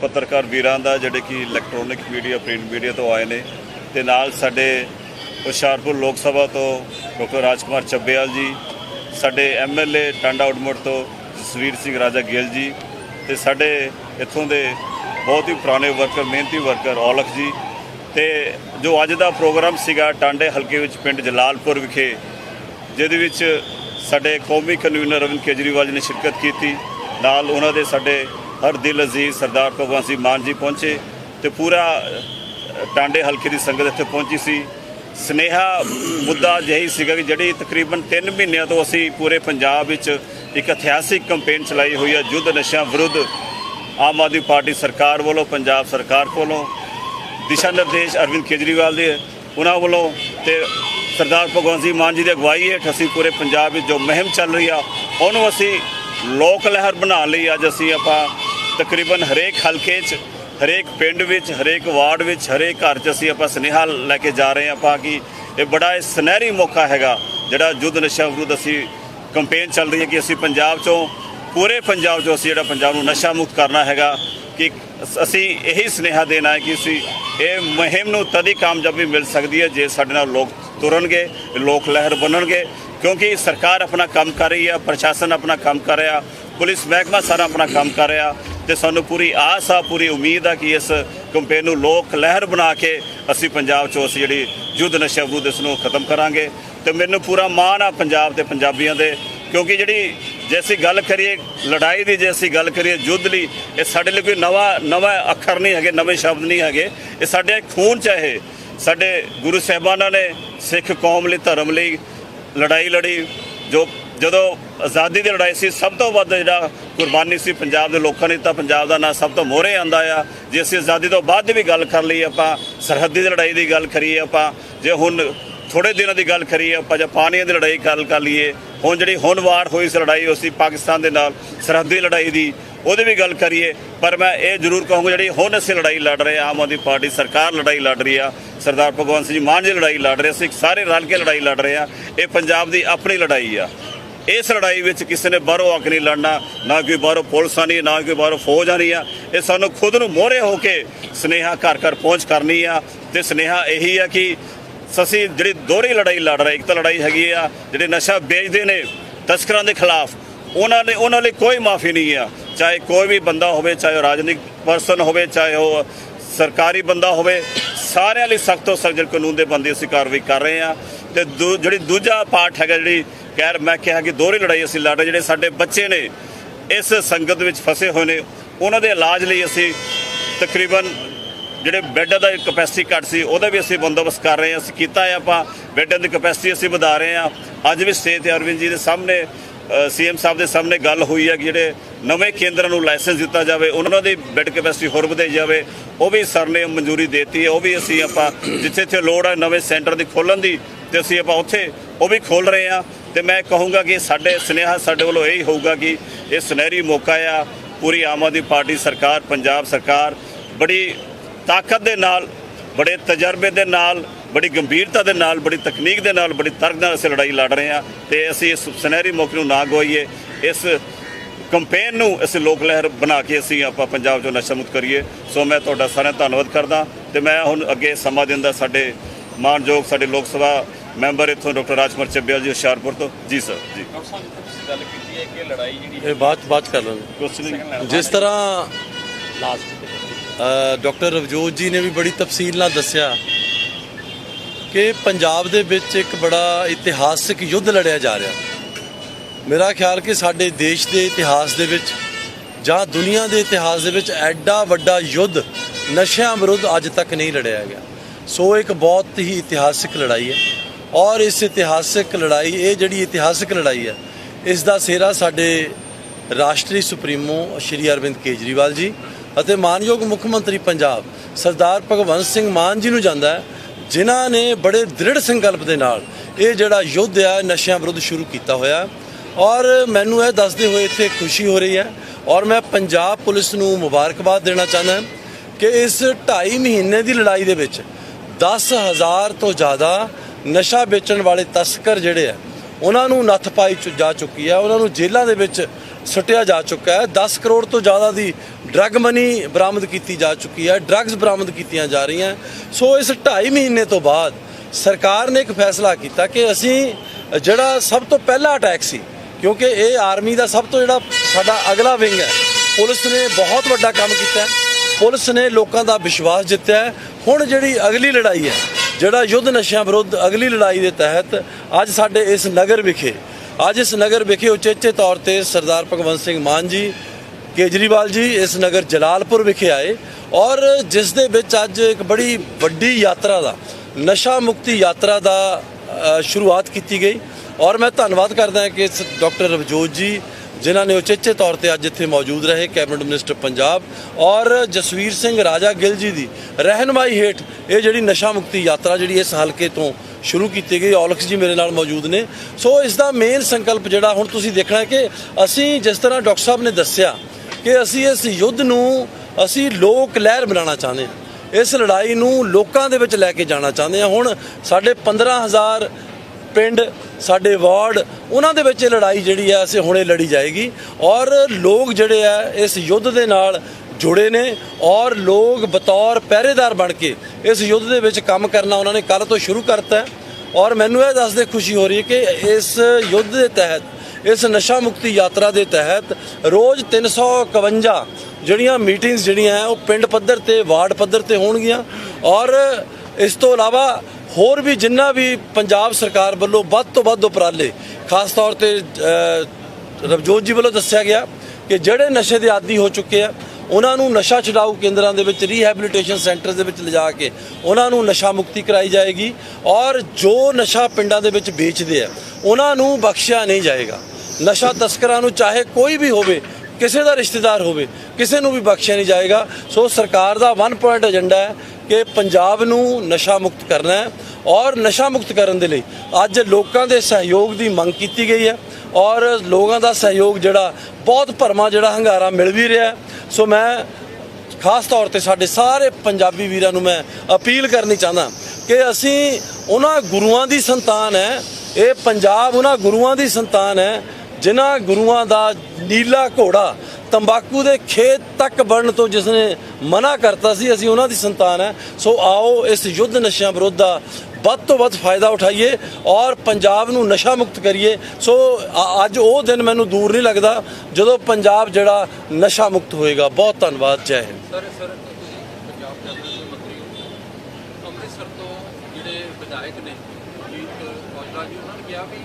ਪੱਤਰਕਾਰ ਵੀਰਾਂ ਦਾ ਜਿਹੜੇ ਕਿ ਇਲੈਕਟ੍ਰੋਨਿਕ ਮੀਡੀਆ ਪ੍ਰਿੰਟ ਮੀਡੀਆ ਤੋਂ ਆਏ ਨੇ ਤੇ ਨਾਲ ਸਾਡੇ ਹੁਸ਼ਿਆਰਪੁਰ ਲੋਕ ਸਭਾ ਤੋਂ ਡਾਕਟਰ ਰਾਜਕੁਮਾਰ ਚੱਬੇਵਾਲ ਜੀ, ਸਾਡੇ ਐਮਐਲਏ ਟਾਂਡਾ ਉਡਮਟ ਤੋਂ ਜਸਵੀਰ ਸਿੰਘ ਰਾਜਾ ਗਿੱਲ ਜੀ ਤੇ ਸਾਡੇ ਇੱਥੋਂ ਦੇ ਬਹੁਤ ਹੀ ਪੁਰਾਣੇ ਵਰਕਰ, ਮਿਹਨਤੀ ਵਰਕਰ ਔਲਖ ਜੀ ਤੇ ਜੋ ਅੱਜ ਦਾ ਪ੍ਰੋਗਰਾਮ ਸੀਗਾ ਟਾਂਡੇ ਹਲਕੇ ਵਿੱਚ ਪਿੰਡ ਜਲਾਲਪੁਰ ਵਿਖੇ, ਜਿਹਦੇ ਵਿੱਚ ਸਾਡੇ ਕੌਮੀ ਕਨਵੀਨਰ ਅਰਵਿੰਦ ਕੇਜਰੀਵਾਲ ਜੀ ਨੇ ਸ਼ਿਰਕਤ ਕੀਤੀ, ਨਾਲ ਉਹਨਾਂ ਦੇ ਸਾਡੇ ਹਰ ਦਿਲ ਅਜ਼ੀਜ਼ ਸਰਦਾਰ ਭਗਵੰਤ ਸਿੰਘ ਮਾਨ ਜੀ ਪਹੁੰਚੇ ਤੇ ਪੂਰਾ ਟਾਂਡੇ ਹਲਕੇ ਦੀ ਸੰਗਤ ਇੱਥੇ ਪਹੁੰਚੀ ਸੀ। ਸਨੇਹਾ ਮੁੱਦਾ ਜਿਹੀ ਸੀਗਾ ਕਿ ਜਿਹੜੀ ਤਕਰੀਬਨ 3 ਮਹੀਨਿਆਂ ਤੋਂ ਅਸੀਂ ਪੂਰੇ ਪੰਜਾਬ ਵਿੱਚ ਇੱਕ ਇਤਿਹਾਸਿਕ ਕੈਂਪੇਨ ਚਲਾਈ ਹੋਈ ਹੈ ਯੁੱਧ ਨਸ਼ਿਆਂ ਵਿਰੁੱਧ ਆਮ ਆਦਮੀ ਪਾਰਟੀ ਸਰਕਾਰ ਵੱਲੋਂ, ਪੰਜਾਬ ਸਰਕਾਰ ਕੋਲੋਂ, ਦਿਸ਼ਾ ਨਿਰਦੇਸ਼ ਅਰਵਿੰਦ ਕੇਜਰੀਵਾਲ ਦੇ ਉਹਨਾਂ ਵੱਲੋਂ ਤੇ ਸਰਦਾਰ ਭਗਵੰਤ ਸਿੰਘ ਮਾਨ ਜੀ ਦੀ ਅਗਵਾਈ ਹੇਠ ਅਸੀਂ ਪੂਰੇ ਪੰਜਾਬ ਵਿੱਚ ਜੋ ਮੁਹਿੰਮ ਚੱਲ ਰਹੀ ਆ, ਉਹਨੂੰ ਅਸੀਂ ਲੋਕ ਲਹਿਰ ਬਣਾਉਣ ਲਈ। ਅੱਜ ਅਸੀਂ ਆਪਾਂ ਤਕਰੀਬਨ ਹਰੇਕ ਹਲਕੇ 'ਚ, ਹਰੇਕ ਪਿੰਡ ਵਿੱਚ, ਹਰੇਕ ਵਾਰਡ ਵਿੱਚ, ਹਰੇਕ ਘਰ 'ਚ ਅਸੀਂ ਆਪਾਂ ਸੁਨੇਹਾ ਲੈ ਕੇ ਜਾ ਰਹੇ ਹਾਂ ਆਪਾਂ ਕਿ ਇਹ ਬੜਾ ਇਹ ਸੁਨਹਿਰੀ ਮੌਕਾ ਹੈਗਾ, ਜਿਹੜਾ ਯੁੱਧ ਨਸ਼ਾ ਵਿਰੁੱਧ ਅਸੀਂ ਕੰਪੇਨ ਚੱਲ ਰਹੀ ਹੈ ਕਿ ਅਸੀਂ ਪੰਜਾਬ 'ਚੋਂ, ਪੂਰੇ ਪੰਜਾਬ 'ਚੋਂ ਅਸੀਂ ਜਿਹੜਾ ਪੰਜਾਬ ਨੂੰ ਨਸ਼ਾ ਮੁਕਤ ਕਰਨਾ ਹੈਗਾ ਕਿ ਅਸੀਂ ਇਹੀ ਸੁਨੇਹਾ ਦੇਣਾ ਹੈ ਕਿ ਅਸੀਂ ਇਹ ਮੁਹਿੰਮ ਨੂੰ ਤਦੀ ਕਾਮਯਾਬੀ ਮਿਲ ਸਕਦੀ ਹੈ ਜੇ ਸਾਡੇ ਨਾਲ ਲੋਕ ਤੁਰਨਗੇ, ਲੋਕ ਲਹਿਰ ਬਣਨਗੇ ਕਿਉਂਕਿ ਸਰਕਾਰ ਆਪਣਾ ਕੰਮ ਕਰ ਰਹੀ ਹੈ, ਪ੍ਰਸ਼ਾਸਨ ਆਪਣਾ ਕੰਮ ਕਰ ਰਿਹਾ, ਪੁਲਿਸ ਮਹਿਕਮਾ ਸਾਰਾ ਆਪਣਾ ਕੰਮ ਕਰ ਰਿਹਾ ਤੇ ਸਾਨੂੰ ਪੂਰੀ ਆਸ ਆ, ਪੂਰੀ ਉਮੀਦ ਆ ਕਿ ਇਸ ਕੰਪੇਨ ਨੂੰ ਲੋਕ ਲਹਿਰ ਬਣਾ ਕੇ ਅਸੀਂ ਪੰਜਾਬ 'ਚੋਂ ਅਸੀਂ ਜਿਹੜੀ ਯੁੱਧ ਨਸ਼ਾ ਵਿਰੁੱਧ ਇਸ ਨੂੰ ਖਤਮ ਕਰਾਂਗੇ। ਤੇ ਮੈਨੂੰ ਪੂਰਾ ਮਾਣ ਆ ਪੰਜਾਬ ਤੇ ਪੰਜਾਬੀਆਂ ਦੇ, ਕਿਉਂਕਿ ਜਿਹੜੀ ਜੇ ਅਸੀਂ ਗੱਲ ਕਰੀਏ ਲੜਾਈ ਦੀ, ਜੇ ਅਸੀਂ ਗੱਲ ਕਰੀਏ ਯੁੱਧ ਲਈ, ਇਹ ਸਾਡੇ ਲਈ ਕੋਈ ਨਵਾਂ ਨਵਾਂ ਅੱਖਰ ਨਹੀਂ ਹੈਗੇ, ਨਵੇਂ ਸ਼ਬਦ ਨਹੀਂ ਹੈਗੇ। ਇਹ ਸਾਡੇ ਖੂਨ ਚ ਹੈ ਸਾਡੇ ਗੁਰੂ ਸਾਹਿਬਾਨਾਂ ਨੇ ਸਿੱਖ ਕੌਮ ਲਈ, ਧਰਮ ਲਈ ਲੜਾਈ ਲੜੀ, ਜੋ ਜਦੋਂ ਆਜ਼ਾਦੀ ਦੀ ਲੜਾਈ ਸੀ, ਸਭ ਤੋਂ ਵੱਧ ਜਿਹੜਾ ਕੁਰਬਾਨੀ ਸੀ ਪੰਜਾਬ ਦੇ ਲੋਕਾਂ ਨੇ ਤਾਂ ਪੰਜਾਬ ਦਾ ਨਾਂ ਸਭ ਤੋਂ ਮੋਹਰੇ ਆਂਦਾ ਆ। ਜੇ ਅਸੀਂ ਆਜ਼ਾਦੀ ਤੋਂ ਬਾਅਦ ਦੀ ਵੀ ਗੱਲ ਕਰ ਲਈ ਆਪਾਂ ਸਰਹੱਦੀ ਦੀ ਲੜਾਈ ਦੀ ਗੱਲ ਕਰੀਏ, ਆਪਾਂ ਜੇ ਹੁਣ ਥੋੜੇ ਦਿਨਾਂ ਦੀ ਗੱਲ ਕਰੀਏ, ਆਪਾਂ ਜਾਂ ਪਾਣੀਆਂ ਦੀ ਲੜਾਈ ਗੱਲ ਕਰ ਲਈਏ, ਹੁਣ ਜਿਹੜੀ ਹੁਣ ਵਾਰ ਹੋਈ ਸੀ ਲੜਾਈ ਉਸ ਪਾਕਿਸਤਾਨ ਦੇ ਨਾਲ ਸਰਹੱਦੀ ਲੜਾਈ ਦੀ, ਉਹਦੀ ਵੀ ਗੱਲ ਕਰੀਏ। ਪਰ ਮੈਂ ਇਹ ਜ਼ਰੂਰ ਕਹੂੰਗਾ, ਜਿਹੜੀ ਹੁਣ ਅਸੀਂ ਲੜਾਈ ਲੜ ਰਹੇ ਹਾਂ ਆਮ ਆਦਮੀ ਪਾਰਟੀ ਸਰਕਾਰ ਲੜਾਈ ਲੜ ਰਹੀ ਆ, ਸਰਦਾਰ ਭਗਵੰਤ ਸਿੰਘ ਮਾਨ ਜੀ ਲੜਾਈ ਲੜ ਰਹੇ ਅਸੀਂ ਸਾਰੇ ਰਲ ਕੇ ਲੜਾਈ ਲੜ ਰਹੇ ਆ। ਇਹ ਪੰਜਾਬ ਦੀ ਆਪਣੀ ਲੜਾਈ ਆ। ਇਸ ਲੜਾਈ ਵਿੱਚ ਕਿਸੇ ਨੇ ਬਾਹਰੋਂ ਆ ਕੇ ਨਹੀਂ ਲੜਨਾ, ਨਾ ਕੋਈ ਬਾਹਰੋਂ ਪੁਲਿਸ ਆਣੀ ਨਾ ਕੋਈ ਬਾਹਰੋਂ ਫੌਜ ਆਣੀ ਆ। ਇਹ ਸਾਨੂੰ ਖੁਦ ਨੂੰ ਮੋਹਰੇ ਹੋ ਕੇ ਸਨੇਹਾ ਘਰ ਘਰ ਪਹੁੰਚ ਕਰਨੀ ਆ। ਤੇ ਸਨੇਹਾ ਇਹੀ ਆ ਕਿ ਅਸੀਂ ਜਿਹੜੀ ਦੋਹਰੀ ਲੜਾਈ ਲੜ ਰਹੇ, ਇੱਕ ਤਾਂ ਲੜਾਈ ਹੈਗੀ ਆ, ਜਿਹੜੇ ਨਸ਼ਾ ਵੇਚਦੇ ਨੇ ਤਸਕਰਾਂ ਦੇ ਖਿਲਾਫ, ਉਹਨਾਂ ਨੇ, ਉਹਨਾਂ ਲਈ ਕੋਈ ਮਾਫੀ ਨਹੀਂ ਆ। ਚਾਹੇ ਕੋਈ ਵੀ ਬੰਦਾ ਹੋਵੇ, ਚਾਹੇ ਉਹ ਰਾਜਨੀਤਿਕ ਪਰਸਨ ਹੋਵੇ, ਚਾਹੇ ਉਹ ਸਰਕਾਰੀ ਬੰਦਾ ਹੋਵੇ, ਸਾਰਿਆਂ ਲਈ ਸਖਤ ਤੋਂ ਸਖਤ ਕਾਨੂੰਨ ਦੇ ਬੰਦੇ ਅਸੀਂ ਕਾਰਵਾਈ ਕਰ ਰਹੇ ਆ। ਤੇ ਦੂ- ਜਿਹੜੀ ਦੂਜਾ ਪਾਰਟ ਹੈਗਾ, ਜਿਹੜੀ ਕਹਿਰ ਮੈਂ ਕਿਹਾ ਕਿ ਦੋਹਰੀ ਲੜਾਈ ਅਸੀਂ ਲੜ ਰਹੇ ਜਿਹੜੇ ਸਾਡੇ ਬੱਚੇ ਨੇ ਇਸ ਸੰਗਤ ਵਿੱਚ ਫਸੇ ਹੋਏ ਨੇ, ਉਹਨਾਂ ਦੇ ਇਲਾਜ ਲਈ ਅਸੀਂ ਤਕਰੀਬਨ ਜਿਹੜੇ ਬੈੱਡਾਂ ਦਾ ਕਪੈਸਿਟੀ ਘੱਟ ਸੀ, ਉਹਦਾ ਵੀ ਅਸੀਂ ਬੰਦੋਬਸਤ ਕਰ ਰਹੇ ਹਾਂ, ਅਸੀਂ ਕੀਤਾ ਹੈ ਆਪਾਂ, ਬੈੱਡਾਂ ਦੀ ਕਪੈਸਿਟੀ ਅਸੀਂ ਵਧਾ ਰਹੇ ਹਾਂ। ਅੱਜ ਵੀ ਸਟੇਜ ਤੇ ਅਰਵਿੰਦ ਜੀ ਦੇ ਸਾਹਮਣੇ ਸੀਐਮ ਸਾਹਿਬ ਦੇ ਸਾਹਮਣੇ ਗੱਲ ਹੋਈ ਹੈ ਕਿ ਜਿਹੜੇ ਨਵੇਂ ਕੇਂਦਰਾਂ ਨੂੰ ਲਾਇਸੈਂਸ ਦਿੱਤਾ ਜਾਵੇ, ਉਹਨਾਂ ਦੀ ਬੈੱਡ ਕਪੈਸਿਟੀ ਹੋਰ ਵਧਾਈ ਜਾਵੇ, ਉਹ ਵੀ ਸਰ ਨੇ ਮਨਜ਼ੂਰੀ ਦਿੱਤੀ ਹੈ, ਉਹ ਵੀ ਅਸੀਂ ਆਪਾਂ ਜਿੱਥੇ ਜਿੱਥੇ ਲੋੜ ਹੈ ਨਵੇਂ ਸੈਂਟਰ ਦੀ ਖੋਲਣ ਦੀ, ਤੇ ਅਸੀਂ ਆਪਾਂ ਉੱਥੇ ਉਹ ਵੀ ਖੋਲ ਰਹੇ ਹਾਂ। ਤੇ ਮੈਂ ਕਹੂੰਗਾ ਕਿ ਸਾਡੇ ਸੁਨੇਹਾ ਸਾਡੇ ਵੱਲੋਂ ਇਹੀ ਹੋਊਗਾ ਕਿ ਇਹ ਸੁਨਹਿਰੀ ਮੌਕਾ ਆ, ਪੂਰੀ ਆਮ ਆਦਮੀ ਪਾਰਟੀ ਸਰਕਾਰ, ਪੰਜਾਬ ਸਰਕਾਰ ਬੜੀ ਤਾਕਤ ਦੇ ਨਾਲ, ਬੜੇ ਤਜਰਬੇ ਦੇ ਨਾਲ, ਬੜੀ ਗੰਭੀਰਤਾ ਦੇ ਨਾਲ, ਬੜੀ ਤਕਨੀਕ ਦੇ ਨਾਲ, ਬੜੀ ਤਰਕ ਨਾਲ ਅਸੀਂ ਲੜਾਈ ਲੜ ਰਹੇ ਹਾਂ ਤੇ ਅਸੀਂ ਇਸ ਸੁਨਹਿਰੀ ਮੌਕੇ ਨੂੰ ਨਾ ਗਵਾਈਏ ਇਸ ਕੰਪੇਨ ਨੂੰ ਅਸੀਂ ਲੋਕ ਲਹਿਰ ਬਣਾ ਕੇ ਅਸੀਂ ਆਪਾਂ ਪੰਜਾਬ 'ਚੋਂ ਨਸ਼ਾ ਮੁਕਤ ਕਰੀਏ। ਸੋ ਮੈਂ ਤੁਹਾਡਾ ਸਾਰਿਆਂ ਦਾ ਧੰਨਵਾਦ ਕਰਦਾ ਤੇ ਮੈਂ ਹੁਣ ਅੱਗੇ ਸਮਾਂ ਦਿੰਦਾ ਸਾਡੇ ਮਾਨਯੋਗ ਸਾਡੇ ਲੋਕ ਸਭਾ ਮੈਂਬਰ ਇੱਥੋਂ ਡਾਕਟਰ ਰਾਜਕੁਮਾਰ ਚੱਬੇਵਾਲ ਜੀ ਹੁਸ਼ਿਆਰਪੁਰ ਤੋਂ। ਜੀ ਸਰ ਜੀ। ਡਾਕਟਰ ਸਾਹਿਬ ਤੁਸੀਂ ਗੱਲ ਕੀਤੀ ਹੈ ਕਿ ਲੜਾਈ ਜਿਹੜੀ ਇਹ ਬਾਤ ਬਾਤ ਕਰ ਨਹੀਂ। ਜਿਸ ਤਰ੍ਹਾਂ ਲਾਸਟ ਡਾਕਟਰ ਰਵਜੋਤ ਜੀ ਨੇ ਵੀ ਬੜੀ ਤਫਸੀਲ ਨਾਲ ਦੱਸਿਆ ਕਿ ਪੰਜਾਬ ਦੇ ਵਿੱਚ ਇੱਕ ਬੜਾ ਇਤਿਹਾਸਿਕ ਯੁੱਧ ਲੜਿਆ ਜਾ ਰਿਹਾ। ਮੇਰਾ ਖਿਆਲ ਕਿ ਸਾਡੇ ਦੇਸ਼ ਦੇ ਇਤਿਹਾਸ ਦੇ ਵਿੱਚ ਜਾਂ ਦੁਨੀਆ ਦੇ ਇਤਿਹਾਸ ਦੇ ਵਿੱਚ ਐਡਾ ਵੱਡਾ ਯੁੱਧ ਨਸ਼ਿਆਂ ਵਿਰੁੱਧ ਅੱਜ ਤੱਕ ਨਹੀਂ ਲੜਿਆ ਗਿਆ। ਸੋ ਇੱਕ ਬਹੁਤ ਹੀ ਇਤਿਹਾਸਿਕ ਲੜਾਈ ਹੈ। ਔਰ ਇਸ ਇਤਿਹਾਸਿਕ ਲੜਾਈ, ਇਹ ਜਿਹੜੀ ਇਤਿਹਾਸਿਕ ਲੜਾਈ ਹੈ, ਇਸ ਦਾ ਸਿਹਰਾ ਸਾਡੇ ਰਾਸ਼ਟਰੀ ਸੁਪਰੀਮੋ ਸ਼੍ਰੀ ਅਰਵਿੰਦ ਕੇਜਰੀਵਾਲ ਜੀ ਅਤੇ ਮਾਨਯੋਗ ਮੁੱਖ ਮੰਤਰੀ ਪੰਜਾਬ ਸਰਦਾਰ ਭਗਵੰਤ ਸਿੰਘ ਮਾਨ ਜੀ ਨੂੰ ਜਾਂਦਾ ਹੈ, ਜਿਨ੍ਹਾਂ ਨੇ ਬੜੇ ਦ੍ਰਿੜ ਸੰਕਲਪ ਦੇ ਨਾਲ ਇਹ ਜਿਹੜਾ ਯੁੱਧ ਆ ਨਸ਼ਿਆਂ ਵਿਰੁੱਧ ਸ਼ੁਰੂ ਕੀਤਾ ਹੋਇਆ ਔਰ ਮੈਨੂੰ ਇਹ ਦੱਸਦੇ ਹੋਏ ਇੱਥੇ ਖੁਸ਼ੀ ਹੋ ਰਹੀ ਹੈ ਔਰ ਮੈਂ ਪੰਜਾਬ ਪੁਲਿਸ ਨੂੰ ਮੁਬਾਰਕਬਾਦ ਦੇਣਾ ਚਾਹੁੰਦਾ ਕਿ ਇਸ 2.5 ਮਹੀਨੇ ਦੀ ਲੜਾਈ ਦੇ ਵਿੱਚ 10000 ਤੋਂ ਜ਼ਿਆਦਾ ਨਸ਼ਾ ਵੇਚਣ ਵਾਲੇ ਤਸਕਰ ਜਿਹੜੇ ਆ, ਉਹਨਾਂ ਨੂੰ ਨੱਥ ਪਾਈ ਜਾ ਚੁੱਕੀ ਹੈ ਉਹਨਾਂ ਨੂੰ ਜੇਲ੍ਹਾਂ ਦੇ ਵਿੱਚ ਸੁੱਟਿਆ ਜਾ ਚੁੱਕਾ ਹੈ। 10 ਕਰੋੜ ਤੋਂ ਜ਼ਿਆਦਾ ਦੀ ਡਰੱਗ ਮਨੀ ਬਰਾਮਦ ਕੀਤੀ ਜਾ ਚੁੱਕੀ ਹੈ ਡਰੱਗਸ ਬਰਾਮਦ ਕੀਤੀਆਂ ਜਾ ਰਹੀਆਂ। ਸੋ ਇਸ 2.5 ਮਹੀਨੇ ਤੋਂ ਬਾਅਦ ਸਰਕਾਰ ਨੇ ਇੱਕ ਫੈਸਲਾ ਕੀਤਾ ਕਿ ਅਸੀਂ ਜਿਹੜਾ ਸਭ ਤੋਂ ਪਹਿਲਾ ਅਟੈਕ ਸੀ, ਕਿਉਂਕਿ ਇਹ ਆਰਮੀ ਦਾ ਸਭ ਤੋਂ ਜਿਹੜਾ ਸਾਡਾ ਅਗਲਾ ਵਿੰਗ ਹੈ, ਪੁਲਿਸ ਨੇ ਬਹੁਤ ਵੱਡਾ ਕੰਮ ਕੀਤਾ ਪੁਲਿਸ ਨੇ ਲੋਕਾਂ ਦਾ ਵਿਸ਼ਵਾਸ ਜਿੱਤਿਆ ਹੁਣ ਜਿਹੜੀ ਅਗਲੀ ਲੜਾਈ ਹੈ ਜਿਹੜਾ ਯੁੱਧ ਨਸ਼ਿਆਂ ਵਿਰੁੱਧ ਅਗਲੀ ਲੜਾਈ ਦੇ ਤਹਿਤ ਅੱਜ ਸਾਡੇ ਇਸ ਨਗਰ ਵਿਖੇ, ਅੱਜ ਇਸ ਨਗਰ ਵਿਖੇ ਉਚੇਚੇ ਤੌਰ ਤੇ ਸਰਦਾਰ ਭਗਵੰਤ ਸਿੰਘ ਮਾਨ ਜੀ, ਕੇਜਰੀਵਾਲ ਜੀ ਇਸ ਨਗਰ ਜਲਾਲਪੁਰ ਵਿਖੇ ਆਏ ਔਰ ਜਿਸ ਦੇ ਵਿੱਚ ਅੱਜ ਇੱਕ ਬੜੀ ਵੱਡੀ ਯਾਤਰਾ ਦਾ, ਨਸ਼ਾ ਮੁਕਤੀ ਯਾਤਰਾ ਦਾ ਸ਼ੁਰੂਆਤ ਕੀਤੀ ਗਈ ਔਰ ਮੈਂ ਧੰਨਵਾਦ ਕਰਦਾ ਕਿ ਡਾਕਟਰ ਰਵਜੋਤ ਜੀ ਜਿਨ੍ਹਾਂ ਨੇ ਉਚੇਚੇ ਤੌਰ ਤੇ ਅੱਜ ਇੱਥੇ ਮੌਜੂਦ ਰਹੇ, ਕੈਬਨਿਟ ਮਿਨਿਸਟਰ ਪੰਜਾਬ ਔਰ ਜਸਵੀਰ ਸਿੰਘ ਰਾਜਾ ਗਿੱਲ ਜੀ ਦੀ ਰਹਿਨਮਾਈ ਹੇਠ ਇਹ ਜਿਹੜੀ ਨਸ਼ਾ ਮੁਕਤੀ ਯਾਤਰਾ ਜਿਹੜੀ ਇਸ ਹਲਕੇ ਤੋਂ ਸ਼ੁਰੂ ਕੀਤੀ ਗਈ, ਔਲਖ ਜੀ ਮੇਰੇ ਨਾਲ ਮੌਜੂਦ ਨੇ। ਸੋ ਇਸ ਦਾ ਮੇਨ ਸੰਕਲਪ ਜਿਹੜਾ ਹੁਣ ਤੁਸੀਂ ਦੇਖਣਾ ਹੈ ਕਿ ਅਸੀਂ ਜਿਸ ਤਰ੍ਹਾਂ ਡਾਕਟਰ ਸਾਹਿਬ ਨੇ ਦੱਸਿਆ ਕਿ ਅਸੀਂ ਇਸ ਯੁੱਧ ਨੂੰ ਅਸੀਂ ਲੋਕ ਲਹਿਰ ਬਣਾਉਣਾ ਚਾਹੁੰਦੇ ਹਾਂ। ਇਸ ਲੜਾਈ ਨੂੰ ਲੋਕਾਂ ਦੇ ਵਿੱਚ ਲੈ ਕੇ ਜਾਣਾ ਚਾਹੁੰਦੇ ਹਾਂ। ਹੁਣ ਸਾਡੇ 15000 ਪਿੰਡ, ਸਾਡੇ ਵਾਰਡ, ਉਹਨਾਂ ਦੇ ਵਿੱਚ ਇਹ ਲੜਾਈ ਜਿਹੜੀ ਹੈ ਅਸੀਂ ਹੁਣੇ ਲੜੀ ਜਾਏਗੀ। ਔਰ ਲੋਕ ਜਿਹੜੇ ਆ, ਇਸ ਯੁੱਧ ਦੇ ਨਾਲ ਜੁੜੇ ਨੇ ਔਰ ਲੋਕ ਬਤੌਰ ਪਹਿਰੇਦਾਰ ਬਣ ਕੇ ਇਸ ਯੁੱਧ ਦੇ ਵਿੱਚ ਕੰਮ ਕਰਨਾ ਉਹਨਾਂ ਨੇ ਕੱਲ ਤੋਂ ਸ਼ੁਰੂ ਕਰਤਾ। ਔਰ ਮੈਨੂੰ ਇਹ ਦੱਸਦੇ ਖੁਸ਼ੀ ਹੋ ਰਹੀ ਹੈ ਕਿ ਇਸ ਯੁੱਧ ਦੇ ਤਹਿਤ, ਇਸ ਨਸ਼ਾ ਮੁਕਤੀ ਯਾਤਰਾ ਦੇ ਤਹਿਤ ਰੋਜ਼ 351 ਜਿਹੜੀਆਂ ਮੀਟਿੰਗਸ ਜਿਹੜੀਆਂ ਹੈ, ਉਹ ਪਿੰਡ ਪੱਧਰ ਤੇ, ਵਾਰਡ ਪੱਧਰ ਤੇ ਹੋਣਗੀਆਂ। ਔਰ ਇਸ ਤੋਂ ਇਲਾਵਾ ਹੋਰ ਵੀ ਜਿੰਨਾ ਵੀ ਪੰਜਾਬ ਸਰਕਾਰ ਵੱਲੋਂ ਵੱਧ ਤੋਂ ਵੱਧ ਉਪਰਾਲੇ ਖਾਸ ਤੌਰ ਤੇ ਅ, ਰਵਜੋਤ ਜੀ ਵੱਲੋਂ ਦੱਸਿਆ ਗਿਆ ਕਿ ਜਿਹੜੇ ਨਸ਼ੇ ਦੇ ਆਦੀ ਹੋ ਚੁੱਕੇ ਆ ਉਹਨਾਂ ਨੂੰ ਨਸ਼ਾ ਛਡਾਊ ਕੇਂਦਰਾਂ ਦੇ ਵਿੱਚ ਰੀਹੈਬਿਲਿਟੇਸ਼ਨ ਸੈਂਟਰਸ ਦੇ ਵਿੱਚ ਲਿਜਾ ਕੇ ਉਹਨਾਂ ਨੂੰ ਨਸ਼ਾ ਮੁਕਤੀ ਕਰਾਈ ਜਾਏਗੀ ਔਰ ਜੋ ਨਸ਼ਾ ਪਿੰਡਾਂ ਦੇ ਵਿੱਚ ਵੇਚਦੇ ਆ ਉਹਨਾਂ ਨੂੰ ਬਖਸ਼ਿਆ ਨਹੀਂ ਜਾਏਗਾ। ਨਸ਼ਾ ਤਸਕਰਾਂ ਨੂੰ ਚਾਹੇ ਕੋਈ ਵੀ ਹੋਵੇ ਕਿਸੇ ਦਾ ਰਿਸ਼ਤੇਦਾਰ ਹੋਵੇ ਕਿਸੇ ਨੂੰ ਵੀ ਬਖਸ਼ਿਆ ਨਹੀਂ ਜਾਏਗਾ। ਸੋ ਸਰਕਾਰ ਦਾ ਵਨ ਪੁਆਇੰਟ ਏਜੰਡਾ ਹੈ ਕਿ ਪੰਜਾਬ ਨੂੰ ਨਸ਼ਾ ਮੁਕਤ ਕਰਨਾ ਹੈ ਔਰ ਨਸ਼ਾ ਮੁਕਤ ਕਰਨ ਦੇ ਲਈ ਅੱਜ ਲੋਕਾਂ ਦੇ ਸਹਿਯੋਗ ਦੀ ਮੰਗ ਕੀਤੀ ਗਈ ਹੈ ਔਰ ਲੋਕਾਂ ਦਾ ਸਹਿਯੋਗ ਜਿਹੜਾ ਬਹੁਤ ਭਰਮਾ ਜਿਹੜਾ ਹੰਗਾਰਾ ਮਿਲ ਵੀ ਰਿਹਾ ਸੋ ਮੈਂ ਖਾਸ ਤੌਰ ਤੇ ਸਾਡੇ ਸਾਰੇ ਪੰਜਾਬੀ ਵੀਰਾਂ ਨੂੰ ਮੈਂ ਅਪੀਲ ਕਰਨੀ ਚਾਹੁੰਦਾ ਕਿ ਅਸੀਂ ਉਹਨਾਂ ਗੁਰੂਆਂ ਦੀ ਸੰਤਾਨ ਹੈ, ਇਹ ਪੰਜਾਬ ਉਹਨਾਂ ਗੁਰੂਆਂ ਦੀ ਸੰਤਾਨ ਹੈ ਜਿਨ੍ਹਾਂ ਗੁਰੂਆਂ ਦਾ ਨੀਲਾ ਘੋੜਾ ਤੰਬਾਕੂ ਦੇ ਖੇਤ ਤੱਕ ਵੜਨ ਤੋਂ ਜਿਸ ਨੇ ਮਨਾ ਕਰਤਾ ਸੀ, ਅਸੀਂ ਉਹਨਾਂ ਦੀ ਸੰਤਾਨ ਹੈ। ਸੋ ਆਓ ਇਸ ਯੁੱਧ ਨਸ਼ਿਆਂ ਵਿਰੁੱਧ ਦਾ ਵੱਧ ਤੋਂ ਵੱਧ ਫਾਇਦਾ ਉਠਾਈਏ ਔਰ ਪੰਜਾਬ ਨੂੰ ਨਸ਼ਾ ਮੁਕਤ ਕਰੀਏ। ਸੋ ਅੱਜ ਉਹ ਦਿਨ ਮੈਨੂੰ ਦੂਰ ਨਹੀਂ ਲੱਗਦਾ ਜਦੋਂ ਪੰਜਾਬ ਜਿਹੜਾ ਨਸ਼ਾ ਮੁਕਤ ਹੋਏਗਾ। ਬਹੁਤ ਧੰਨਵਾਦ। ਜੈ ਹਿੰਦ ਸਰ ਸਰ ਤੁਸੀਂ ਪੰਜਾਬ ਕੈਬਨਿਟ ਦੇ ਮੰਤਰੀ ਹੋ ਅੰਮ੍ਰਿਤਸਰ ਤੋਂ ਜਿਹੜੇ ਵਿਧਾਇਕ ਨੇ ਜੀਤ ਔਜਲਾ ਜੀ ਉਹਨਾਂ ਨੇ ਕਿਹਾ ਵੀ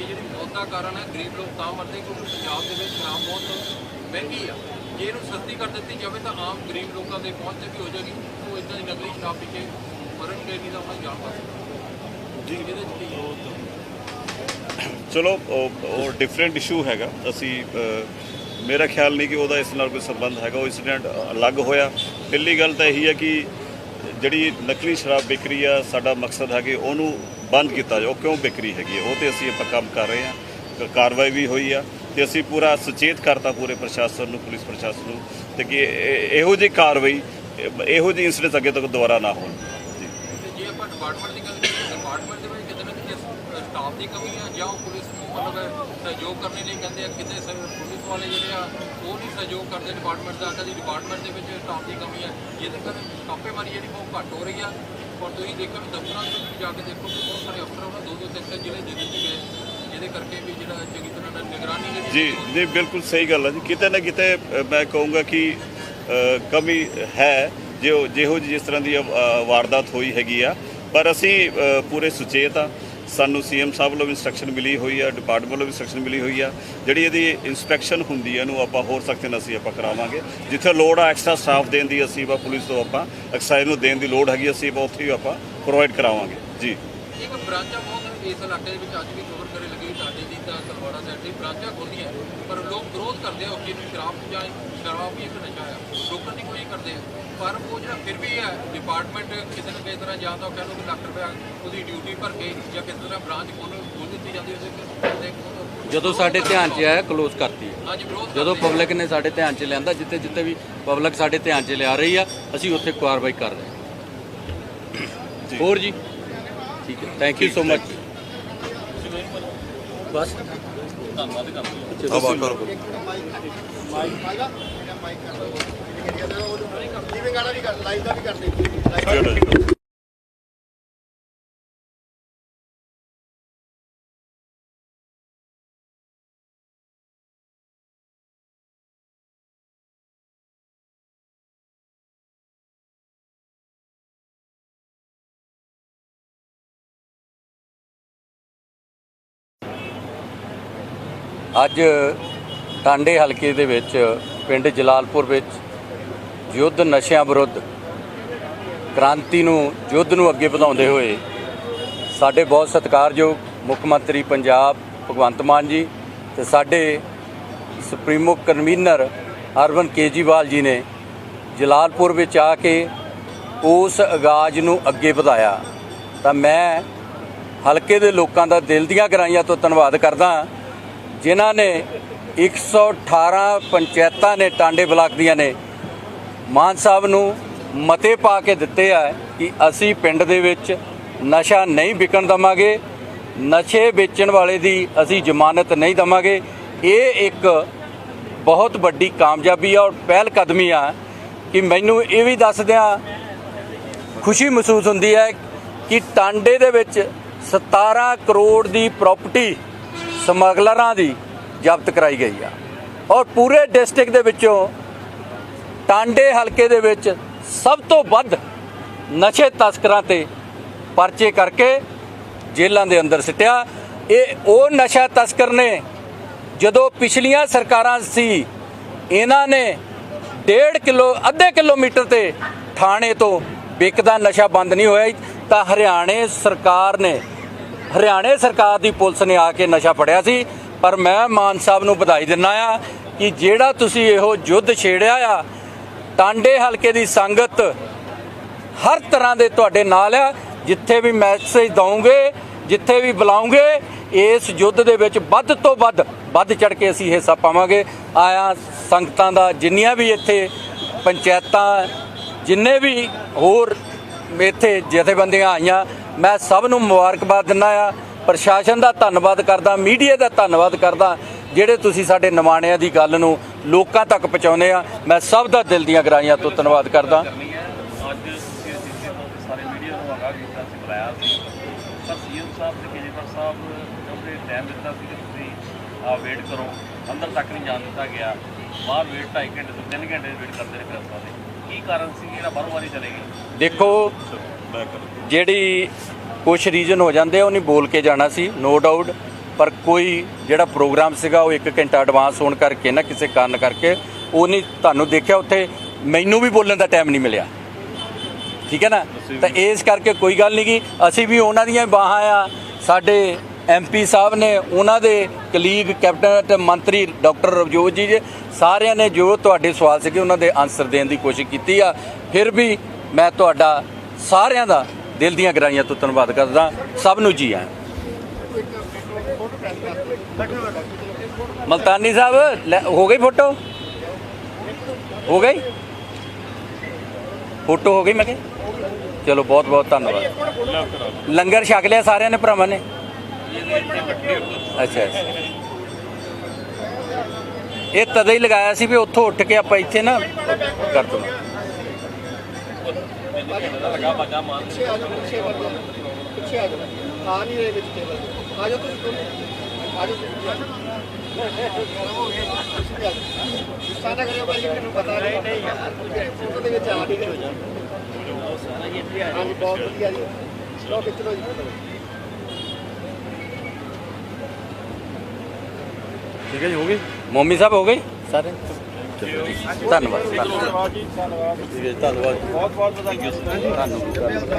ਇਹ ਜਿਹੜੀ ਮੌਤ ਦਾ ਕਾਰਨ ਹੈ ਗਰੀਬ ਲੋਕ ਤਾਂ ਮਰਦੇ ਕਿਉਂਕਿ ਪੰਜਾਬ ਦੇ ਵਿੱਚ ਸ਼ਰਾਬ ਬਹੁਤ ਮਹਿੰਗੀ ਆ। ਜੇ ਇਹਨੂੰ ਸਸਤੀ ਕਰ ਦਿੱਤੀ ਜਾਵੇ ਤਾਂ ਆਮ ਗਰੀਬ ਲੋਕਾਂ ਦੇ ਪਹੁੰਚ ਤੇ ਵੀ ਹੋ ਜਾਏਗੀ ਉਹ ਇਦਾਂ ਦੀ ਨਕਲੀ ਸ਼ਰਾਬ ਪੀ ਕੇ ਮਰਨਗੇ ਨਹੀਂ ਤਾਂ ਆਪਣਾ ਜਾਨ ਬਚ ਜੀ। ਇਹਦੇ ਚ? ਚਲੋ ਉਹ- ਡਿਫਰੈਂਟ ਇਸ਼ੂ ਹੈਗਾ। ਅਸੀਂ ਮੇਰਾ ਖਿਆਲ ਨਹੀਂ ਕਿ ਉਹਦਾ ਇਸ ਨਾਲ ਕੋਈ ਸੰਬੰਧ ਹੈਗਾ। ਉਹ ਇਨਸੀਡੈਂਟ ਅਲੱਗ ਹੋਇਆ। ਪਹਿਲੀ ਗੱਲ ਤਾਂ ਇਹੀ ਹੈ ਕਿ ਜਿਹੜੀ ਨਕਲੀ ਸ਼ਰਾਬ ਵਿਕਰੀ ਆ ਸਾਡਾ ਮਕਸਦ ਹੈ ਕਿ ਉਹਨੂੰ ਬੰਦ ਕੀਤਾ ਉਹ ਕਿਉਂ ਵਿਕਰੀ ਹੈਗੀ ਉਹ ਤੇ ਅਸੀਂ ਆਪਾਂ ਕੰਮ ਕਰ ਰਹੇ ਹਾਂ। ਕਾਰਵਾਈ ਵੀ ਹੋਈ ਆ ਤੇ ਅਸੀਂ ਪੂਰਾ ਸੁਚੇਤ ਕਰਤਾ ਪੂਰੇ ਪ੍ਰਸ਼ਾਸਨ ਨੂੰ, ਪੁਲਿਸ ਪ੍ਰਸ਼ਾਸਨ ਨੂੰ ਤੇ ਕਿ ਇਹੋ ਜਿਹੀ ਕਾਰਵਾਈ, ਇਹੋ ਜਿਹੀ ਇਨਸੀਡੈਂਟ ਅੱਗੇ ਤੋਂ ਦੁਬਾਰਾ ਨਾ ਹੋਣ। ਜੀ। ਜੇ ਆਪਾਂ ਡਿਪਾਰਟਮੈਂਟ ਦੀ ਗੱਲ ਕਰੀਏ ਡਿਪਾਰਟਮੈਂਟ ਦੇ ਵਿੱਚ ਕਿਤੇ ਨਾ ਕਿਤੇ ਸਟਾਫ ਦੀ ਕਮੀ ਆ ਜਾਂ ਪੁਲਿਸ ਨੂੰ ਮਤਲਬ ਸਹਿਯੋਗ ਕਰਨ ਲਈ ਕਹਿੰਦੇ ਆ, ਕਿਤੇ ਪੁਲਿਸ ਵਾਲੇ ਜਿਹੜੇ ਆ, ਉਹ ਨਹੀਂ ਸਹਿਯੋਗ ਕਰਦੇ ਡਿਪਾਰਟਮੈਂਟ ਦਾ। ਕਦੀ ਡਿਪਾਰਟਮੈਂਟ ਦੇ ਵਿੱਚ ਸਟਾਫ ਦੀ ਕਮੀ ਆ। ਜਿਹਦੇ ਕਾਰਨ ਛਾਪੇਮਾਰੀ ਜਿਹੜੀ ਬਹੁਤ ਘੱਟ ਹੋ ਰਹੀ ਆ। ਔਰ ਤੁਸੀਂ ਦੇਖੋ ਦਫ਼ਤਰਾਂ ਦੇ ਵਿੱਚ ਜਾ ਕੇ ਦੇਖੋ, ਬਹੁਤ ਸਾਰੇ ਅਫਸਰ ਉਹਨਾਂ ਦੋ ਦੋ ਤਿੰਨ ਤਿੰਨ ਜ਼ਿਲ੍ਹੇ ਦੇ ਦਿੱਤੇ ਗਏ। ਜਿਹਦੇ ਕਰਕੇ ਵੀ ਜਿਹੜਾ ਚੰਗੀ ਤਰ੍ਹਾਂ ਨਾਲ ਨਿਗਰਾਨੀ ਜਿਹੜੀ ਜੀ ਜੀ ਬਿਲਕੁਲ ਸਹੀ ਗੱਲ ਹੈ ਜੀ। ਕਿਤੇ ਨਾ ਕਿਤੇ ਮੈਂ ਕਹੂੰਗਾ ਕਿ ਕਮੀ ਹੈ ਜੋ ਜਿਹੋ ਜਿਹੀ ਜਿਸ ਤਰ੍ਹਾਂ ਦੀ ਵਾਰਦਾਤ ਹੋਈ ਹੈਗੀ ਆ। ਪਰ ਅਸੀਂ ਪੂਰੇ ਸੁਚੇਤ ਆ। ਸਾਨੂੰ ਸੀਐਮ ਸਾਹਿਬ ਵੱਲੋਂ ਵੀ ਇਨਸਟਰਕਸ਼ਨ ਮਿਲੀ ਹੋਈ ਆ ਡਿਪਾਰਟਮੈਂਟ ਵੱਲੋਂ ਵੀ ਇਨਸਟਰਕਸ਼ਨ ਮਿਲੀ ਹੋਈ ਆ। ਜਿਹੜੀ ਇਹਦੀ ਇਨਸਪੈਕਸ਼ਨ ਹੁੰਦੀ ਹੈ ਇਹਨੂੰ ਆਪਾਂ ਹੋਰ ਸਖਤ ਨਾਲ ਅਸੀਂ ਆਪਾਂ ਕਰਾਵਾਂਗੇ। ਜਿੱਥੇ ਲੋੜ ਆ ਐਕਸਟਰਾ ਸਟਾਫ ਦੇਣ ਦੀ ਅਸੀਂ ਆਪਾਂ ਪੁਲਿਸ ਤੋਂ ਆਪਾਂ ਐਕਸਾਈਜ਼ ਨੂੰ ਦੇਣ ਦੀ ਲੋੜ ਹੈਗੀ ਅਸੀਂ ਆਪਾਂ ਉੱਥੇ ਵੀ ਆਪਾਂ ਪ੍ਰੋਵਾਈਡ ਕਰਾਵਾਂਗੇ। ਜੀ। ਇੱਕ ਬ੍ਰਾਂਚਾਂ ਬਹੁਤ ਇਸ ਇਲਾਕੇ ਦੇ ਵਿੱਚ ਅੱਜ ਵੀ ਖਬਰ ਕਰੇ ਲੱਗੀ ਸਾਡੇ ਦੀ ਤਾਂ ਤਲਵਾੜਾ ਸਾਈਡ ਦੀ ਬ੍ਰਾਂਚਾਂ ਖੋਲੀਆਂ ਪਰ ਲੋਕ ਵਿਰੋਧ ਕਰਦੇ ਆ ਕਿ ਸ਼ਰਾਬ ਜਾਂ ਸ਼ਰਾਬ ਵੀ ਇੱਕ ਨਸ਼ਾ ਆ। ਰੋਕਣ ਦੀ ਕੋਸ਼ਿਸ਼ ਕਰਦੇ ਆ। ਪਰ ਉਹ ਜਿਹੜਾ ਫਿਰ ਵੀ ਹੈ ਡਿਪਾਰਟਮੈਂਟ ਕਿਸੇ ਨਾ ਕਿਸੇ ਤਰ੍ਹਾਂ ਜਾਂ ਤਾਂ ਕਹਿ ਲਓ ਕਿ ਲੱਖ ਰੁਪਇਆ ਉਹਦੀ ਡਿਊਟੀ ਭਰ ਕੇ ਜਾਂ ਕਿਸੇ ਤਰ੍ਹਾਂ ਬ੍ਰਾਂਚ ਖੋਲ ਖੋਲ ਦਿੱਤੀ ਜਾਂਦੀ ਉਹਦੇ ਜਦੋਂ ਸਾਡੇ ਧਿਆਨ 'ਚ ਆਇਆ ਕਲੋਜ਼ ਕਰਤੀ ਜਦੋਂ। ਪਬਲਿਕ ਨੇ ਸਾਡੇ ਧਿਆਨ 'ਚ ਲਿਆਂਦਾ ਜਿੱਥੇ ਜਿੱਥੇ ਵੀ ਪਬਲਿਕ ਸਾਡੇ ਧਿਆਨ 'ਚ ਲਿਆ ਰਹੀ ਆ ਅਸੀਂ ਉੱਥੇ ਕਾਰਵਾਈ ਕਰ ਰਹੇ ਹਾਂ। ਹੋਰ ਜੀ? ਠੀਕ ਹੈ। ਥੈਂਕ ਯੂ ਸੋ ਮਚ ਬਸ। ਧੰਨਵਾਦ ਕਰਦੇ ਹਾਂ। ਆਵਾ ਕਰੋ। ਚਲੋ ਜੀ ਅੱਜ ਟਾਂਡੇ ਹਲਕੇ ਦੇ ਵਿੱਚ, ਪਿੰਡ ਜਲਾਲਪੁਰ ਵਿੱਚ ਯੁੱਧ ਨਸ਼ਿਆਂ ਵਿਰੁੱਧ ਕ੍ਰਾਂਤੀ ਨੂੰ, ਯੁੱਧ ਨੂੰ ਅੱਗੇ ਵਧਾਉਂਦੇ ਹੋਏ ਸਾਡੇ ਬਹੁਤ ਸਤਿਕਾਰਯੋਗ ਮੁੱਖ ਮੰਤਰੀ ਪੰਜਾਬ ਭਗਵੰਤ ਮਾਨ ਜੀ ਤੇ ਸਾਡੇ ਸੁਪਰੀਮੋ ਕਨਵੀਨਰ ਅਰਵਨ ਕੇਜੀਵਾਲ ਜੀ ਨੇ ਜਲਾਲਪੁਰ ਵਿੱਚ ਆ ਕੇ ਉਸ ਆਗਾਜ਼ ਨੂੰ ਅੱਗੇ ਵਧਾਇਆ। ਤਾਂ ਮੈਂ ਹਲਕੇ ਦੇ ਲੋਕਾਂ ਦਾ ਦਿਲ ਦੀਆਂ ਗਰਾਈਆਂ ਤੋਂ ਧੰਨਵਾਦ ਕਰਦਾ ਜਿਨ੍ਹਾਂ ਨੇ 118 ਪੰਚਾਇਤਾਂ ਨੇ ਟਾਂਡੇ ਬਲਾਕ ਦੀਆਂ ਨੇ, ਮਾਨ ਸਾਹਿਬ ਨੂੰ ਮਤੇ ਪਾ ਕੇ ਦਿੱਤੇ ਆ ਕਿ ਅਸੀਂ ਪਿੰਡ ਦੇ ਵਿੱਚ ਨਸ਼ਾ ਨਹੀਂ ਵਿਕਣ ਦਵਾਂਗੇ, ਨਸ਼ੇ ਵੇਚਣ ਵਾਲੇ ਦੀ ਅਸੀਂ ਜ਼ਮਾਨਤ ਨਹੀਂ ਦਵਾਂਗੇ। ਇਹ ਇੱਕ ਬਹੁਤ ਵੱਡੀ ਕਾਮਯਾਬੀ ਆ ਔਰ ਪਹਿਲ ਕਦਮੀ ਆ ਕਿ ਮੈਨੂੰ ਇਹ ਵੀ ਦੱਸਦਿਆਂ ਖੁਸ਼ੀ ਮਹਿਸੂਸ ਹੁੰਦੀ ਹੈ ਕਿ ਟਾਂਡੇ ਦੇ ਵਿੱਚ 17 ਕਰੋੜ ਦੀ ਪ੍ਰਾਪਰਟੀ ਸਮਗਲਰਾਂ ਦੀ ਜ਼ਬਤ ਕਰਾਈ ਗਈ ਆ। ਔਰ ਪੂਰੇ ਡਿਸਟ੍ਰਿਕਟ ਦੇ ਵਿੱਚੋਂ ਟਾਂਡੇ ਹਲਕੇ ਦੇ ਵਿੱਚ ਸਭ ਤੋਂ ਵੱਧ ਨਸ਼ੇ ਤਸਕਰਾਂ ਤੇ ਪਰਚੇ ਕਰਕੇ ਜੇਲ੍ਹਾਂ ਦੇ ਅੰਦਰ ਸਿੱਟਿਆ। ਇਹ ਉਹ ਨਸ਼ਾ ਤਸਕਰ ਨੇ ਜਦੋਂ ਪਿਛਲੀਆਂ ਸਰਕਾਰਾਂ ਸੀ, ਇਹਨਾਂ ਨੇ 1.5 ਕਿਲੋ, ਅੱਧੇ ਕਿਲੋਮੀਟਰ ਤੇ ਥਾਣੇ ਤੋਂ ਵਿਕਦਾ ਨਸ਼ਾ ਬੰਦ ਨਹੀਂ ਹੋਇਆ। ਤਾਂ ਹਰਿਆਣੇ ਸਰਕਾਰ ਨੇ ਹਰਿਆਣੇ ਸਰਕਾਰ ਦੀ ਪੁਲਿਸ ਨੇ ਆ ਕੇ ਨਸ਼ਾ ਫੜਿਆ ਸੀ, ਪਰ ਮੈਂ ਮਾਨ ਸਾਹਿਬ ਨੂੰ ਵਧਾਈ ਦਿੰਦਾ ਆ ਕਿ ਜਿਹੜਾ ਤੁਸੀਂ ਇਹੋ ਯੁੱਧ ਛੇੜਿਆ ਆ, ਟਾਂਡੇ ਹਲਕੇ ਦੀ ਸੰਗਤ ਹਰ ਤਰ੍ਹਾਂ ਦੇ ਤੁਹਾਡੇ ਨਾਲ ਆ, ਜਿੱਥੇ ਵੀ ਮੈਸੇਜ ਦਵੋਗੇ ਜਿੱਥੇ ਵੀ ਬੁਲਾਉਂਗੇ, ਇਸ ਯੁੱਧ ਦੇ ਵਿੱਚ ਵੱਧ ਤੋਂ ਵੱਧ ਵੱਧ ਚੜ ਕੇ ਅਸੀਂ ਹਿੱਸਾ ਪਾਵਾਂਗੇ। ਆਇਆ ਸੰਗਤਾਂ ਦਾ ਜਿੰਨੀਆਂ ਵੀ ਇੱਥੇ ਪੰਚਾਇਤਾਂ, ਜਿੰਨੇ ਵੀ ਹੋਰ ਇੱਥੇ ਜਥੇਬੰਦੀਆਂ ਆਈਆਂ ਮੈਂ ਸਭ ਨੂੰ ਮੁਬਾਰਕਬਾਦ ਦਿੰਦਾ ਆ ਪ੍ਰਸ਼ਾਸਨ ਦਾ ਧੰਨਵਾਦ ਕਰਦਾ, ਮੀਡੀਆ ਦਾ ਧੰਨਵਾਦ ਕਰਦਾ, ਜਿਹੜੇ ਤੁਸੀਂ ਸਾਡੇ ਨਿਮਾਣਿਆਂ ਦੀ ਗੱਲ ਨੂੰ ਲੋਕਾਂ ਤੱਕ ਪਹੁੰਚਾਉਂਦੇ ਆ। ਮੈਂ ਸਭ ਦਾ ਦਿਲ ਦੀਆਂ ਗਰਾਈਆਂ ਤੋਂ ਧੰਨਵਾਦ ਕਰਦਾ। ਵੇਟ ਕਰੋ ਅੰਦਰ ਤੱਕ ਨਹੀਂ ਜਾਣ ਦਿੱਤਾ ਗਿਆ ਬਾਹਰ ਵੇਟ 2.5 ਘੰਟੇ ਤੋਂ 3 ਘੰਟੇ ਵੇਟ ਕਰਦੇ ਰਹੇ ਪ੍ਰੈਸ ਵਾਲੇ ਕੀ ਕਾਰਨ ਸੀ ਜਿਹੜਾ ਬਾਹਰੋਂ ਵਾਰੀ ਚਲੇ ਗਏ ਦੇਖੋ ਜਿਹੜੀ ਕੁਝ ਰੀਜਨ ਹੋ ਜਾਂਦੇ ਆ ਉਹ ਨਹੀਂ ਬੋਲ ਕੇ ਜਾਣਾ ਸੀ ਨੋ ਡਾਊਟ ਪਰ ਕੋਈ ਜਿਹੜਾ ਪ੍ਰੋਗਰਾਮ ਸੀਗਾ ਉਹ 1 ਘੰਟਾ ਐਡਵਾਂਸ ਹੋਣ ਕਰਕੇ ਨਾ ਕਿਸੇ ਕਾਰਨ ਕਰਕੇ ਉਹ ਨਹੀਂ ਤੁਹਾਨੂੰ ਦੇਖਿਆ ਉੱਥੇ ਮੈਨੂੰ ਵੀ ਬੋਲਣ ਦਾ ਟਾਈਮ ਨਹੀਂ ਮਿਲਿਆ। ਠੀਕ ਹੈ ਨਾ? ਤਾਂ ਇਸ ਕਰਕੇ ਕੋਈ ਗੱਲ ਨਹੀਂ ਗੀ ਅਸੀਂ ਵੀ ਉਹਨਾਂ ਦੀਆਂ ਬਾਹਾਂ ਆ। ਸਾਡੇ ਐਮਪੀ ਸਾਹਿਬ ਨੇ ਉਹਨਾਂ ਦੇ ਕਲੀਗ ਕੈਬਨਿਟ ਮੰਤਰੀ ਡਾਕਟਰ ਰਵਜੋਤ ਜੀ ਜੀ ਸਾਰਿਆਂ ਨੇ ਜੋ ਤੁਹਾਡੇ ਸਵਾਲ ਸੀਗੇ ਉਹਨਾਂ ਦੇ ਆਨਸਰ ਦੇਣ ਦੀ ਕੋਸ਼ਿਸ਼ ਕੀਤੀ ਆ। ਫਿਰ ਵੀ ਮੈਂ ਤੁਹਾਡਾ ਸਾਰਿਆਂ ਦਾ ਦਿਲ ਦੀਆਂ ਗਹਿਰਾਈਆਂ ਤੋਂ ਧੰਨਵਾਦ ਕਰਦਾ, ਸਭ ਨੂੰ ਜੀ ਆਇਆਂ। ਮਲਤਾਨੀ ਸਾਹਿਬ, ਲੈ- ਹੋ ਗਈ ਫੋਟੋ? ਹੋ ਗਈ? ਫੋਟੋ ਹੋ ਗਈ ਮੈਂ ਕਿਹਾ? ਚਲੋ, ਬਹੁਤ ਬਹੁਤ ਧੰਨਵਾਦ। ਲੰਗਰ ਛਕ ਲਿਆ ਸਾਰਿਆਂ ਨੇ, ਭਰਾਵਾਂ ਨੇ? ਅੱਛਾ ਅੱਛਾ। ਇਹ ਤਦ ਹੀ ਲਗਾਇਆ ਸੀ ਵੀ ਉੱਥੋਂ ਉੱਠ ਕੇ ਆਪਾਂ ਇੱਥੇ ਨਾ ਕਰ ਦੋ ਲਗਾ ਬਾਗਾ ਮਾਨ ਪਿੱਛੇ ਆ ਜਾਓ ਪਿੱਛੇ ਵੱਲ ਪਿੱਛੇ ਆ ਜਾਓ ਆ ਨਹੀਂ ਰਹੇ ਵਿੱਚ ਟੇਬਲ ਆ ਜਾਓ ਤੁਸੀਂ ਦੋਨੋਂ ਆ ਜਾਓ ਗੁੱਸਾ ਨਾ ਕਰਿਓ ਭਾਈ ਮੈਨੂੰ ਪਤਾ ਨਹੀਂ ਨਹੀਂ ਯਾਰ ਫੋਟੋ ਦੇ ਵਿੱਚ ਆ ਨਹੀਂ ਰਹੇ ਹਾਂਜੀ ਬਹੁਤ ਵਧੀਆ ਜੀ ਲੋ ਖਿੱਚ ਲਓ ਜੀ ਠੀਕ ਹੈ ਜੀ, ਹੋ ਗਈ? ਮੋਮੀ ਸਾਹਿਬ ਹੋ ਗਈ ਸਾਰੇ ਧੰਨਵਾਦ ਧੰਨਵਾਦ ਠੀਕ ਹੈ ਬਹੁਤ ਧੰਨਵਾਦ ਧੰਨਵਾਦ